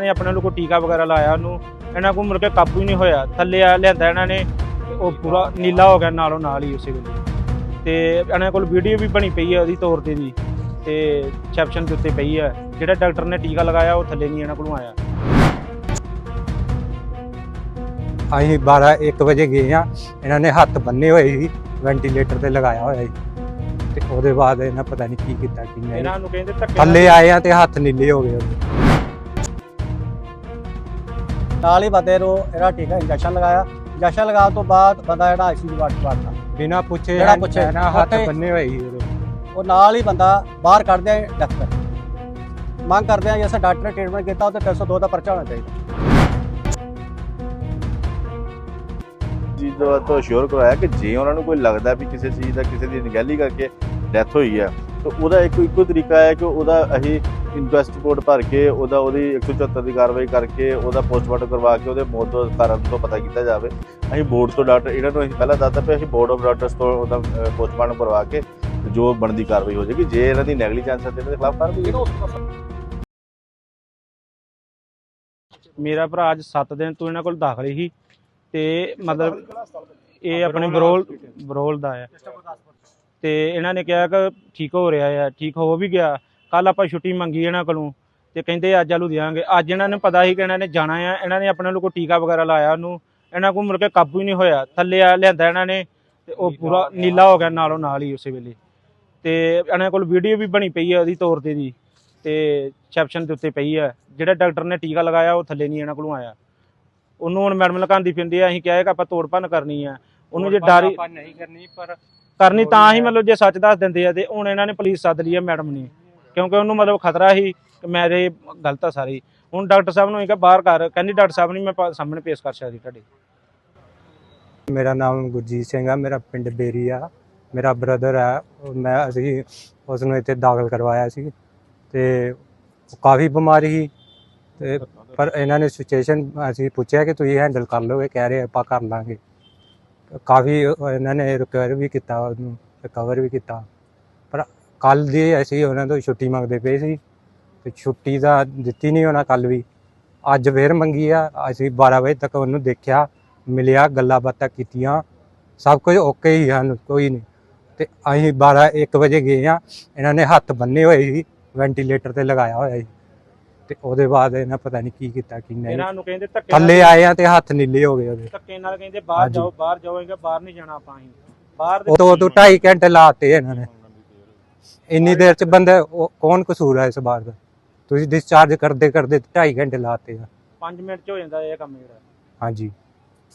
ਨੇ ਆਪਣੇ ਨੂੰ ਕੋਈ ਟੀਕਾ ਵਗੈਰਾ ਲਾਇਆ ਉਹਨੂੰ ਇਹਨਾਂ ਕੋਲ ਮੁੜ ਕੇ ਕਾਬੂ ਹੀ ਨਹੀਂ ਹੋਇਆ। ਥੱਲੇ ਆ ਲਿਆਂਦਾ ਇਹਨਾਂ ਨੇ ਉਹ ਪੂਰਾ ਨੀਲਾ ਹੋ ਗਿਆ ਨਾਲੋਂ ਨਾਲ ਹੀ ਉਸੇ ਵੇਲੇ। ਤੇ ਇਹਨਾਂ ਕੋਲ ਵੀਡੀਓ ਵੀ ਬਣੀ ਪਈ ਹੈ ਉਹਦੀ ਤੌਰ ਤੇ ਦੀ ਤੇ ਰਿਸੈਪਸ਼ਨ ਦੇ ਉੱਤੇ ਪਈ ਹੈ। ਜਿਹੜਾ ਡਾਕਟਰ ਨੇ ਟੀਕਾ ਲਗਾਇਆ ਉਹ ਥੱਲੇ ਨਹੀਂ ਇਹਨਾਂ ਕੋਲੋਂ ਆਇਆ। ਅਸੀਂ 12 1 ਵਜੇ ਗਏ ਆ ਇਹਨਾਂ ਨੇ ਹੱਥ ਬੰਨੇ ਹੋਏ ਸੀ ਵੈਂਟੀਲੇਟਰ ਤੇ ਲਗਾਇਆ ਹੋਇਆ ਸੀ। ਤੇ ਉਹਦੇ ਬਾਅਦ ਇਹਨਾਂ ਪਤਾ ਨਹੀਂ ਕੀ ਕੀਤਾ ਕੀ ਇਹਨਾਂ ਨੂੰ ਕਹਿੰਦੇ ਧੱਕੇ ਥੱਲੇ ਆਏ ਆ ਤੇ ਹੱਥ ਨੀਲੇ ਹੋ ਗਏ ਉਹਦੇ। ਨਾਲ ਹੀ ਬੰਦੇ ਨੂੰ ਇਹਦਾ ਟੀਕਾ ਇੰਜੈਕਸ਼ਨ ਲਗਾਇਆ। ਇੰਜੈਕਸ਼ਨ ਲਗਾਉਣ ਤੋਂ ਬਾਅਦ ਬੰਦਾ ਜਿਹੜਾ ਆਈਸੀਯੂ ਵਾਰਡ ਵੜਤਾ। ਬਿਨਾਂ ਪੁੱਛੇ ਜਿਹੜਾ ਪੁੱਛੇ, ਨਾ ਹੱਥ ਉੱਥੇ- ਬੰਨੇ ਹੋਏ ਸੀ ਉਹ ਨਾਲ ਹੀ ਬੰਦਾ ਬਾਹਰ ਕੱਢਦੇ ਆ ਡਾਕਟਰ ਮੰਗ ਕਰਦੇ ਆ ਜਿਵੇਂ ਡਾਕਟਰ ਨੇ ਟ੍ਰੀਟਮੈਂਟ ਕੀਤਾ ਉਹ ਤੇ 302 ਦਾ ਪਰਚਾ ਹੋਣਾ ਚਾਹੀਦਾ। ਚੀਜ਼ ਦਾ ਤੋਂ ਸ਼ੋਰ ਕਰਵਾਇਆ ਕਿ ਜੇ ਉਹਨਾਂ ਨੂੰ ਕੋਈ ਲੱਗਦਾ ਵੀ ਕਿਸੇ ਚੀਜ਼ ਦਾ ਕਿਸੇ ਦੀ ਅਣਗਹਿਲੀ ਕਰਕੇ ਡੈਥ ਹੋਈ ਹੈ ਤਾਂ ਉਹਦਾ ਇੱਕ ਇੱਕੋ ਤਰੀਕਾ ਹੈ ਕਿ ਉਹਦਾ ਅਸੀਂ ਰਿਪੋਰਟ ਭਰ ਕੇ ਉਹਦਾ ਉਹਦੀ 174 ਦੀ ਕਾਰਵਾਈ ਕਰਕੇ ਉਹਦਾ ਪੋਸਟਮਾਰਟਮ ਕਰਵਾ ਕੇ ਉਹਦੇ ਮੌਤ ਦਾ ਕਾਰਨ ਤੋਂ ਪਤਾ ਕੀਤਾ ਜਾਵੇ। ਅਸੀਂ ਬੋਰਡ ਤੋਂ ਡਾਕਟਰ ਇਹਨਾਂ ਨੂੰ ਅਸੀਂ ਪਹਿਲਾਂ ਦੱਸਤਾ ਵੀ ਅਸੀਂ ਬੋਰਡ ਆਫ ਡਾਕਟਰਸ ਤੋਂ ਉਹਦਾ ਪੋਸਟਮਾਰਟਮ ਕਰਵਾ ਕੇ ਜੋ ਬਣਦੀ ਕਾਰਵਾਈ ਹੋ ਜਾਏਗੀ। ਜੇ ਇਹਨਾਂ ਦੀ ਨੈਗਲੀਜੈਂਸ ਹੈ ਤੇ ਇਹਨਾਂ ਦੇ ਖਿਲਾਫ ਕਾਰਵਾਈ। ਮੇਰਾ ਭਰਾ ਅੱਜ 7 ਦਿਨ ਤੋਂ ਇਹਨਾਂ ਕੋਲ ਦਾਖਲ ਸੀ ਤੇ ਮਤਲਬ ਇਹ ਆਪਣੇ ਬਰੋਲ ਬਰੋਲ ਦਾ ਹੈ ਤੇ ਇਹਨਾਂ ਨੇ ਕਿਹਾ ਕਿ ਠੀਕ ਹੋ ਰਿਹਾ ਹੈ ਠੀਕ ਹੋ ਵੀ ਗਿਆ। ਕੱਲ ਆਪਾਂ ਛੁੱਟੀ ਮੰਗੀ ਇਹਨਾਂ ਕੋਲੋਂ ਤੇ ਕਹਿੰਦੇ ਅੱਜ ਆਲੂ ਦਿਆਂਗੇ ਅੱਜ ਇਹਨਾਂ ਨੂੰ ਪਤਾ ਸੀ ਕਿ ਇਹਨਾਂ ਨੇ ਜਾਣਾ ਆ। ਇਹਨਾਂ ਨੇ ਆਪਣੇ ਕੋਈ ਟੀਕਾ ਵਗੈਰਾ ਲਾਇਆ ਉਹਨੂੰ। ਇਹਨਾਂ ਕੋਲ ਮੁੜ ਕੇ ਕਾਬੂ ਹੀ ਨਹੀਂ ਹੋਇਆ। ਥੱਲੇ ਆ ਲਿਆਂਦਾ ਇਹਨਾਂ ਨੇ ਤੇ ਉਹ ਪੂਰਾ ਨੀਲਾ ਹੋ ਗਿਆ ਨਾਲੋਂ ਨਾਲ ਹੀ ਉਸੇ ਵੇਲੇ। ਤੇ ਇਹਨਾਂ ਕੋਲ ਵੀਡੀਓ ਵੀ ਬਣੀ ਪਈ ਹੈ ਉਹਦੀ ਤੌਰ ਤੇ ਦੀ। ਤੇ ਰਿਸੈਪਸ਼ਨ ਦੇ ਉੱਤੇ ਪਈ ਹੈ ਜਿਹੜਾ ਡਾਕਟਰ ਨੇ ਟੀਕਾ ਲਗਾਇਆ ਉਹ ਥੱਲੇ ਨਹੀਂ ਇਹਨਾਂ ਕੋਲੋਂ ਆਇਆ। ਉਹਨੂੰ ਹੁਣ ਮੈਡਮ ਲਗਾਉਂਦੀ ਫਿਰਦੀ ਆ। ਅਸੀਂ ਕਿਹਾ ਕਿ ਆਪਾਂ ਤੋੜ ਭੰਨ ਕਰਨੀ ਆ। ਉਹਨੂੰ ਜੇ ਡਰ ਨਹੀਂ ਕਰਨੀ ਪਰ ਕਰਨੀ ਤਾਂ ਹੀ ਮਤਲਬ ਜੇ ਸੱਚ ਦੱਸ ਦਿੰਦੇ ਆ ਤੇ ਹੁਣ ਇਹਨਾਂ ਨੇ ਪੁਲਿਸ ਸੱਦ ਲਈ ਆ ਮੈਡਮ ਨੇ। ਕਿਉਂਕਿ ਉਹਨੂੰ ਮਤਲਬ ਖਤਰਾ ਸੀ ਕਿ ਮੇਰੇ ਗਲਤ ਆ ਸਾਰੀ। ਹੁਣ ਡਾਕਟਰ ਸਾਹਿਬ ਨੂੰ ਇਹ ਕਿ ਬਾਹਰ ਕਰ ਕਹਿੰਦੀ ਡਾਕਟਰ ਸਾਹਿਬ ਨਹੀਂ ਮੈਂ ਸਾਹਮਣੇ ਪੇਸ਼ ਕਰ ਸਕਦੀ ਤੁਹਾਡੇ। ਮੇਰਾ ਨਾਮ ਗੁਰਜੀਤ ਸਿੰਘ ਆ, ਮੇਰਾ ਪਿੰਡ ਬੇਰੀ ਆ। ਮੇਰਾ ਬ੍ਰਦਰ ਆ ਉਹ ਮੈਂ ਅਸੀਂ ਉਸ ਨੂੰ ਇੱਥੇ ਦਾਖਲ ਕਰਵਾਇਆ ਸੀ ਤੇ ਕਾਫੀ ਬਿਮਾਰੀ ਸੀ ਤੇ ਪਰ ਇਹਨਾਂ ਨੇ ਸਿਚੁਏਸ਼ਨ ਅਸੀਂ ਪੁੱਛਿਆ ਕਿ ਤੁਸੀਂ ਹੈਂਡਲ ਕਰ ਲਓਗੇ, ਕਹਿ ਰਹੇ ਆਪਾਂ ਕਰ ਲਾਂਗੇ। ਕਾਫੀ ਇਹਨਾਂ ਨੇ ਰਿਕਵਰ ਵੀ ਕੀਤਾ, ਉਹਨੂੰ ਰਿਕਵਰ ਵੀ ਕੀਤਾ। ਪਰ ਕੱਲ ਦੀ ਅਸੀਂ ਉਹਨਾਂ ਤੋਂ ਛੁੱਟੀ ਮੰਗਦੇ ਪਏ ਸੀ ਤੇ ਛੁੱਟੀ ਦਾ ਦਿੱਤੀ ਨਹੀਂ ਉਹਨਾਂ ਕੱਲ ਵੀ। ਅੱਜ ਫੇਰ ਮੰਗੀ ਆ ਅਸੀਂ 12 ਵਜੇ ਤੱਕ ਉਹਨੂੰ ਦੇਖਿਆ ਮਿਲਿਆ ਗੱਲਾਂ ਬਾਤਾਂ ਕੀਤੀਆਂ ਸਭ ਕੁਝ ਓਕੇ ਹੀ ਹਨ ਕੋਈ ਨਹੀਂ। ਤੇ ਅਸੀਂ 12 1 ਵਜੇ ਗਏ ਆ ਇਹਨਾਂ ਨੇ ਹੱਥ ਬੰਨੇ ਹੋਏ ਸੀ ਵੈਂਟੀਲੇਟਰ ਤੇ ਲਗਾਇਆ ਹੋਇਆ ਸੀ। ਤੇ ਉਹਦੇ ਬਾਅਦ ਇਹਨਾਂ ਪਤਾ ਨਹੀਂ ਕੀ ਕੀਤਾ ਕੀ ਨਹੀਂ। ਇਹਨਾਂ ਨੂੰ ਕਹਿੰਦੇ ਧੱਕੇ ਥੱਲੇ ਆਏ ਆ ਤੇ ਹੱਥ ਨੀਲੇ ਹੋ ਗਏ ਉਹਦੇ। ਧੱਕੇ ਨਾਲ ਕਹਿੰਦੇ ਬਾਹਰ। ਜਾਓ ਬਾਹਰ ਜਾਓਗੇ ਬਾਹਰ ਨਹੀਂ ਜਾਣਾ ਆਪਾਂ ਅਸੀਂ। ਬਾਹਰ ਦੇ ਤੋਂ ਤੋਂ 2.5 ਘੰਟੇ ਲਾਤੇ ਇਹਨਾਂ ਨੇ। ਇੰਨੀ ਦੇਰ ਚ ਬੰਦਾ ਉਹ- ਕੌਣ ਕਸੂਰ ਹੈ ਇਸ ਬਾਰ ਦਾ? ਤੁਸੀਂ ਡਿਸਚਾਰਜ ਕਰਦੇ ਕਰਦੇ 2.5 ਘੰਟੇ ਲਾਤੇ ਆ। 5 ਮਿੰਟ ਚ ਹੋ ਜਾਂਦਾ ਇਹ ਕੰਮ ਜਿਹੜਾ। ਹਾਂਜੀ।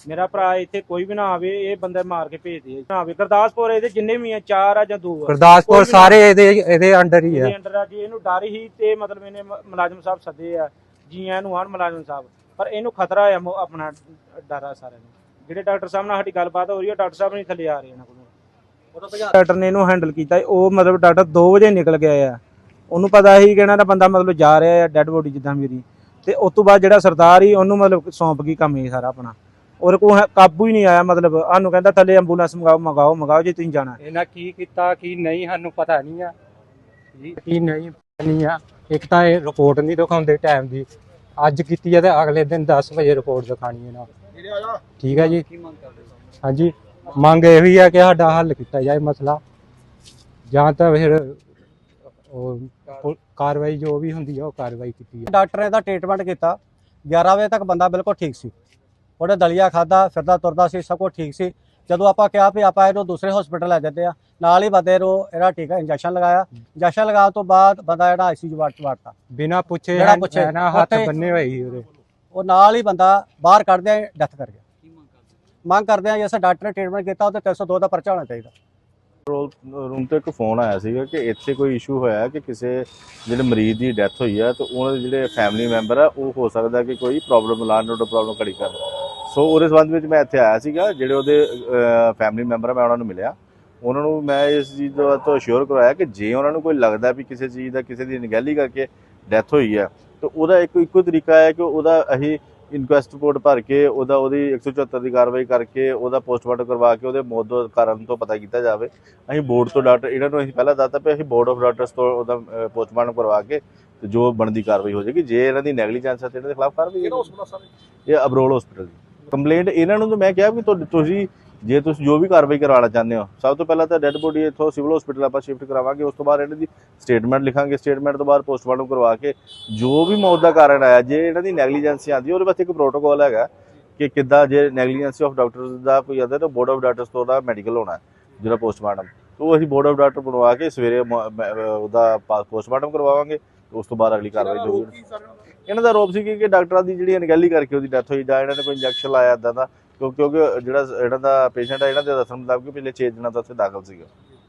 ਮੇਰਾ ਭਰਾ ਇੱਥੇ ਕੋਈ ਵੀ ਨਾ ਆਵੇ ਇਹ ਬੰਦੇ ਮਾਰ ਕੇ ਭੇਜਦੇ ਆ ਨਾ ਆਵੇ। ਗੁਰਦਾਸਪੁਰ ਇਹਦੇ ਜਿੰਨੇ ਵੀ ਆ ਚਾਰ ਆ ਜਾਂ ਦੋ ਆ। ਗੁਰਦਾਸਪੁਰ ਸਾਰੇ ਇਹਦੇ ਇਹਦੇ ਅੰਡਰ ਹੀ ਆ। ਇਹਦੇ ਅੰਡਰ ਆ। ਜੀ ਇਹਨੂੰ ਡਰ ਹੀ ਤੇ ਮਤਲਬ ਇਹਨੇ ਮ- ਮੁਲਾਜ਼ਮ ਸਾਹਿਬ ਸੱਦੇ ਆ। ਜੀ ਆਇਆਂ ਨੂੰ ਆਣ ਮੁਲਾਜ਼ਮ ਸਾਹਿਬ। ਪਰ ਇਹਨੂੰ ਖਤਰਾ ਆ ਮੋ- ਆਪਣਾ ਡਰ ਆ ਸਾਰਿਆਂ ਨੂੰ। ਜਿਹੜੇ ਡਾਕਟਰ ਸਾਹਿਬ ਨਾਲ ਸਾਡੀ ਗੱਲਬਾਤ ਹੋ ਰਹੀ ਹੈ ਡਾਕਟਰ ਸਾਹਿਬ ਨਹੀਂ ਥੱਲੇ ਆ ਰਹੇ ਇਹਨਾਂ ਕੋਲੋਂ। ਡਾਕਟਰ ਨੇ ਇਹਨੂੰ ਹੈਂਡਲ ਕੀਤਾ ਉਹ ਮਤਲਬ ਡਾਕਟਰ 2 ਵਜੇ ਨਿਕਲ ਗਿਆ ਆ ਉਹਨੂੰ ਪਤਾ ਸੀ ਕਿ ਇਹਨਾਂ ਦਾ ਬੰਦਾ ਮਤਲਬ ਜਾ ਰਿਹਾ ਆ ਡੈੱਡ ਬੋਡੀ ਜਿੱਦਾਂ ਮੇਰੀ। ਤੇ ਉਸ ਤੋਂ ਬਾਅਦ ਜਿਹੜਾ ਸਰਦਾਰ ਹੀ ਉਹਨੂੰ ਮਤਲਬ ਸੌਂਪ ਗਈ ਕੰਮ ਇਹ ਸਾਰਾ ਆਪਣਾ। ਕੋਲ ਹੈ- ਕਾਬੂ ਹੀ ਨਹੀਂ ਆਇਆ ਮਤਲਬ। ਸਾਨੂੰ ਕਹਿੰਦਾ ਥੱਲੇ ਐਂਬੂਲੈਂਸ ਮੰਗਾਓ ਮੰਗਾਓ ਮੰਗਾਓ ਜੇ ਤੁਸੀਂ ਜਾਣਾ। ਇਹਨਾਂ ਕੀ ਕੀਤਾ ਕੀ ਨਹੀਂ ਸਾਨੂੰ ਪਤਾ ਨਹੀਂ ਆ। ਕੀ ਨਹੀਂ ਨਹੀਂ ਆ। ਇੱਕ ਤਾਂ ਇਹ ਰਿਪੋਰਟ ਨਹੀਂ ਦਿਖਾਉਂਦੇ ਟਾਈਮ ਦੀ। ਅੱਜ ਕੀਤੀ ਹੈ ਤੇ ਅਗਲੇ ਦਿਨ 10 ਵਜੇ ਰਿਪੋਰਟ ਦਿਖਾਣੀ ਹੈ ਨਾ। ਠੀਕ ਹੈ ਜੀ। ਹਾਂਜੀ। ਮੰਗ ਇਹ ਵੀ ਹੈ ਕਿ ਸਾਡਾ ਹੱਲ ਕੀਤਾ ਜਾਏ ਮਸਲਾ। ਜਾਂ ਤਾਂ ਫਿਰ ਉਹ ਪੁ- ਕਾਰਵਾਈ ਜੋ ਵੀ ਹੁੰਦੀ ਹੈ ਉਹ ਕਾਰਵਾਈ ਕੀਤੀ ਹੈ ਡਾਕਟਰ ਨੇ ਤਾਂ ਟ੍ਰੀਟਮੈਂਟ ਕੀਤਾ। 11 ਵਜੇ ਤੱਕ ਬੰਦਾ ਬਿਲਕੁਲ ਠੀਕ ਸੀ। ਉਹਨੇ ਦਲੀਆ ਖਾਦਾ ਫਿਰਦਾ ਤੁਰਦਾ ਸੀ ਸਭ ਕੁਝ ਠੀਕ ਸੀ। ਜਦੋਂ ਆਪਾਂ ਕਿਹਾ ਵੀ ਆਪਾਂ ਇਹਨੂੰ ਦੂਸਰੇ ਹਸਪੀਟਲ ਲੈ ਜਾਂਦੇ ਆ ਨਾਲ ਹੀ ਬੰਦੇ ਨੂੰ ਇਹਦਾ ਟੀਕਾ ਇੰਜੈਕਸ਼ਨ ਲਗਾਇਆ। ਇੰਜੈਕਸ਼ਨ ਲਗਾਉਣ ਤੋਂ ਬਾਅਦ ਬੰਦਾ ਜਿਹੜਾ ਆਈਸੀਯੂ ਵਾਰਡ ਚ ਵੜਤਾ ਬਿਨਾਂ ਪੁੱਛੇ ਜਿਹੜਾ ਪੁੱਛੇ, ਨਾ ਹੱਥ ਉੱਥੇ- ਬੰਨੇ ਹੋਏ ਸੀ ਉਹਦੇ। ਉਹ ਨਾਲ ਹੀ ਬੰਦਾ ਬਾਹਰ ਕੱਢਦੇ ਡੈਥ ਕਰ ਗਿਆ। ਮੰਗ ਕਰਦੇ ਆ ਜਿਵੇਂ ਡਾਕਟਰ ਨੇ ਟ੍ਰੀਟਮੈਂਟ ਕੀਤਾ ਉਹ 302 ਦਾ ਪਰਚਾ ਹੋਣਾ ਚਾਹੀਦਾ। ਰੂਮ ਤੋਂ ਇੱਕ ਫੋਨ ਆਇਆ ਸੀਗਾ ਕਿ ਇੱਥੇ ਕੋਈ ਇਸ਼ੂ ਹੋਇਆ ਕਿ ਕਿਸੇ ਜਿਹੜੇ ਮਰੀਜ਼ ਦੀ ਡੈਥ ਹੋਈ ਆ, ਤੇ ਉਹਨਾਂ ਦੇ ਜਿਹੜੇ ਫੈਮਿਲੀ ਮੈਂਬਰ ਆ, ਉਹ ਹੋ ਸਕਦਾ ਕਿ ਕੋਈ ਪ੍ਰੋਬਲਮ ਲਾਣ ਰੋਡ ਪ੍ਰੋਬਲਮ ਖੜੀ ਕਰ ਸੋ ਉਹਦੇ ਸੰਬੰਧ ਵਿੱਚ ਮੈਂ ਇੱਥੇ ਆਇਆ ਸੀਗਾ, ਜਿਹੜੇ ਉਹਦੇ ਫੈਮਿਲੀ ਮੈਂਬਰ ਆ, ਮੈਂ ਉਹਨਾਂ ਨੂੰ ਮਿਲਿਆ। ਉਹਨਾਂ ਨੂੰ ਮੈਂ ਇਸ ਚੀਜ਼ ਦਾ ਤੋਂ ਅਸ਼ੋਰ ਕਰਵਾਇਆ ਕਿ ਜੇ ਉਹਨਾਂ ਨੂੰ ਕੋਈ ਲੱਗਦਾ ਵੀ ਕਿਸੇ ਚੀਜ਼ ਦਾ, ਕਿਸੇ ਦੀ ਅਣਗਹਿਲੀ ਕਰਕੇ ਡੈਥ ਹੋਈ ਹੈ ਤਾਂ ਉਹਦਾ ਇੱਕ, ਇੱਕੋ ਤਰੀਕਾ ਹੈ ਕਿ ਉਹਦਾ ਅਸੀਂ ਇਨਕੁਐਸਟ ਰਿਪੋਰਟ ਭਰ ਕੇ ਉਹਦਾ ਉਹਦੀ 174 ਦੀ ਕਾਰਵਾਈ ਕਰਕੇ ਉਹਦਾ ਪੋਸਟਮਾਰਟਮ ਕਰਵਾ ਕੇ ਉਹਦੇ ਮੌਤ ਦਾ ਕਾਰਨ ਤੋਂ ਪਤਾ ਕੀਤਾ ਜਾਵੇ। ਅਸੀਂ ਬੋਰਡ ਤੋਂ ਡਾਕਟਰ ਇਹਨਾਂ ਨੂੰ ਅਸੀਂ ਪਹਿਲਾਂ ਦੱਸਤਾ ਵੀ ਅਸੀਂ ਬੋਰਡ ਆਫ ਡਾਕਟਰਸ ਤੋਂ ਉਹਦਾ ਪੋਸਟਮਾਰਟਮ ਕਰਵਾ ਕੇ ਤੇ ਜੋ ਬਣਦੀ ਕਾਰਵਾਈ ਹੋ ਜਾਏਗੀ ਜੇ ਇਹਨਾਂ ਦੀ ਨੈਗਲੀਜੈਂਸ ਹੈ ਤੇ ਇਹਨਾਂ ਦੇ ਖਿਲਾਫ ਕਾਰਵਾਈ ਇਹ? ਅਬਰੋਲ ਹਸਪੀਟਲ ਦੀ ਕੰਪਲੇਂਟ ਇਹਨਾਂ ਨੂੰ ਤਾਂ ਮੈਂ ਕਿਹਾ ਵੀ ਤੁਸੀਂ ਜੇ ਤੁਸੀਂ ਜੋ ਵੀ ਕਾਰਵਾਈ ਕਰਵਾਉਣਾ ਚਾਹੁੰਦੇ ਹੋ ਸਭ ਤੋਂ ਪਹਿਲਾਂ ਤਾਂ ਡੈੱਡ ਬੋਡੀ ਇੱਥੋਂ ਸਿਵਲ ਹਸਪੀਟਲ ਆਪਾਂ ਸ਼ਿਫਟ ਕਰਾਵਾਂਗੇ ਉਸ ਤੋਂ ਬਾਅਦ ਇਹਨਾਂ ਦੀ ਸਟੇਟਮੈਂਟ ਲਿਖਾਂਗੇ ਸਟੇਟਮੈਂਟ ਤੋਂ ਬਾਅਦ ਪੋਸਟਮਾਰਟਮ ਕਰਵਾ ਕੇ ਜੋ ਵੀ ਮੌਤ ਦਾ ਕਾਰਨ ਆਇਆ ਜੇ ਇਹਨਾਂ ਦੀ ਨੈਗਲੀਜੈਂਸੀ ਆਂਦੀ ਉਹਦੇ ਵਾਸਤੇ ਇੱਕ ਪ੍ਰੋਟੋਕਾਲ ਹੈਗਾ ਕਿ ਕਿੱਦਾਂ ਜੇ ਨੈਗਲੀਜੈਂਸੀ ਆਫ ਡਾਕਟਰਸ ਦਾ ਕੋਈ ਆਉਂਦਾ ਤਾਂ ਬੋਰਡ ਆਫ ਡਾਕਟਰਸ ਤੋਂ ਉਹਦਾ ਮੈਡੀਕਲ ਹੋਣਾ ਜਿਹੜਾ ਪੋਸਟਮਾਰਟਮ ਉਹ ਅਸੀਂ ਬੋਰਡ ਆਫ ਡਾਕਟਰ ਬਣਵਾ ਕੇ ਸਵੇਰੇ ਉਹਦਾ ਪੋਸਟਮਾਰਟਮ ਕਰਵਾਵਾਂਗੇ ਤੇ ਉਸ ਤੋਂ ਬਾਅਦ ਅਗਲੀ ਕਾਰਵਾਈ ਸਰ? ਇਹਨਾਂ ਦਾ ਆਰੋਪ ਸੀ ਕਿ ਡਾਕਟਰਾਂ ਦੀ ਜਿਹੜੀ ਅਣਗਹਿਲੀ ਕਰਕੇ ਉਹਦੀ ਡੈਥ ਹੋਈ ਜਾਂ ਇਹਨਾਂ ਨੇ ਕੋਈ ਇੰਜੈਕਸ਼ਨ ਲਾਇਆ ਇਦਾਂ ਦਾ ਕਿਉਂਕਿ ਜਿਹੜਾ ਇਹਨਾਂ ਦਾ ਪੇਸ਼ੈਂਟ ਹੈ ਇਹਨਾਂ ਦੇ ਦੱਸਣ ਮੁਤਾਬਕ ਪਿਛਲੇ 6 ਦਿਨਾਂ ਤੋਂ ਉੱਥੇ ਦਾਖਲ ਸੀਗਾ।